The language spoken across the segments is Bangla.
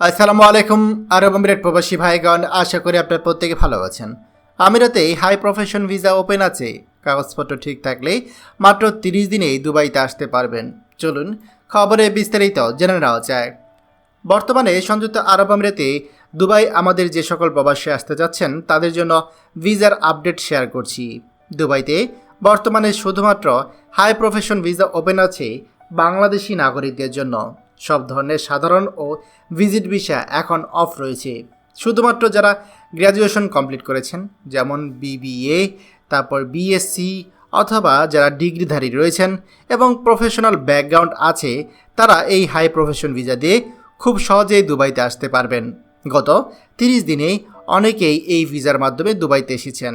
আসসালামু আলাইকুম, আরব আমিরাত প্রবাসী ভাইগণ, আশা করি আপনার প্রত্যেকে ভালো আছেন। আমিরাতে হাই প্রফেশন ভিসা ওপেন আছে। কাগজপত্র ঠিক থাকলে মাত্র তিরিশ দিনেই দুবাইতে আসতে পারবেন। চলুন খবরে বিস্তারিত জেনে নেওয়া যায় বর্তমানে সংযুক্ত আরব আমিরাতে দুবাই আমাদের যে সকল প্রবাসী আসতে যাচ্ছেন, তাদের জন্য ভিসার আপডেট শেয়ার করছি। দুবাইতে বর্তমানে শুধুমাত্র হাই প্রফেশন ভিসা ওপেন আছে বাংলাদেশি নাগরিকদের জন্য। সব ধরনের সাধারণ ও ভিজিট ভিসা এখন অফ রয়েছে। শুধুমাত্র যারা গ্র্যাজুয়েশন কমপ্লিট করেছেন, যেমন বিবিএ, তারপর বিএসসি, অথবা যারা ডিগ্রিধারী রয়েছেন এবং প্রফেশনাল ব্যাকগ্রাউন্ড আছে, তারা এই হাই প্রফেশন ভিসা দিয়ে খুব সহজেই দুবাইতে আসতে পারবেন। গত তিরিশ দিনে অনেকেই এই ভিসার মাধ্যমে দুবাইতে এসেছেন।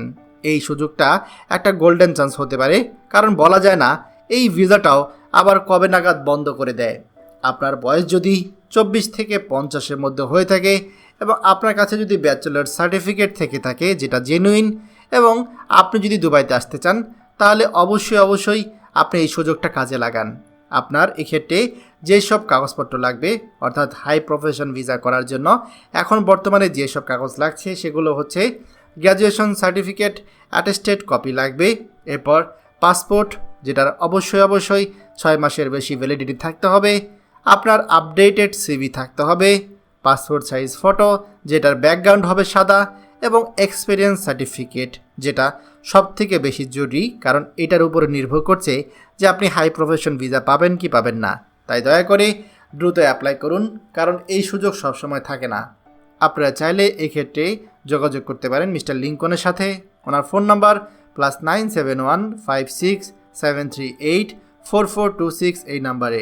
এই সুযোগটা একটা গোল্ডেন চান্স হতে পারে, কারণ বলা যায় না এই ভিসাটাও আবার কবে নাগাদ বন্ধ করে দেয়। আপনার বয়স যদি চব্বিশ থেকে পঞ্চাশের মধ্যে হয়ে থাকে এবং আপনার কাছে যদি ব্যাচেলার সার্টিফিকেট থেকে থাকে যেটা জেনুইন এবং আপনি যদি দুবাইতে আসতে চান, তাহলে অবশ্যই অবশ্যই আপনি এই সুযোগটা কাজে লাগান। আপনার এক্ষেত্রে যেসব কাগজপত্র লাগবে, অর্থাৎ হাই প্রফেশন ভিসা করার জন্য, এখন বর্তমানে যেসব কাগজ লাগছে, সেগুলো হচ্ছে গ্র্যাজুয়েশন সার্টিফিকেট অ্যাটেস্টেড কপি লাগবে, এরপর পাসপোর্ট যেটার অবশ্যই অবশ্যই ছয় মাসের বেশি ভ্যালিডিটি থাকতে হবে আপনার আপডেটেড সিভি থাকতে হবে পাসপোর্ট সাইজ ফটো যেটার ব্যাকগ্রাউন্ড হবে সাদা, এবং এক্সপিরিয়েন্স সার্টিফিকেট যেটা সব থেকে বেশি জরুরি, কারণ এটার উপরে নির্ভর করছে যে আপনি হাই প্রফেশন ভিসা পাবেন কি পাবেন না। তাই দয়া করে দ্রুত অ্যাপ্লাই করুন, কারণ এই সুযোগ সবসময় থাকে না। আপনারা চাইলে এক্ষেত্রে যোগাযোগ করতে পারেন মিস্টার লিঙ্কনের সাথে। ওনার phone number plus nine seven one five six seven three eight four four two six এই নাম্বারে।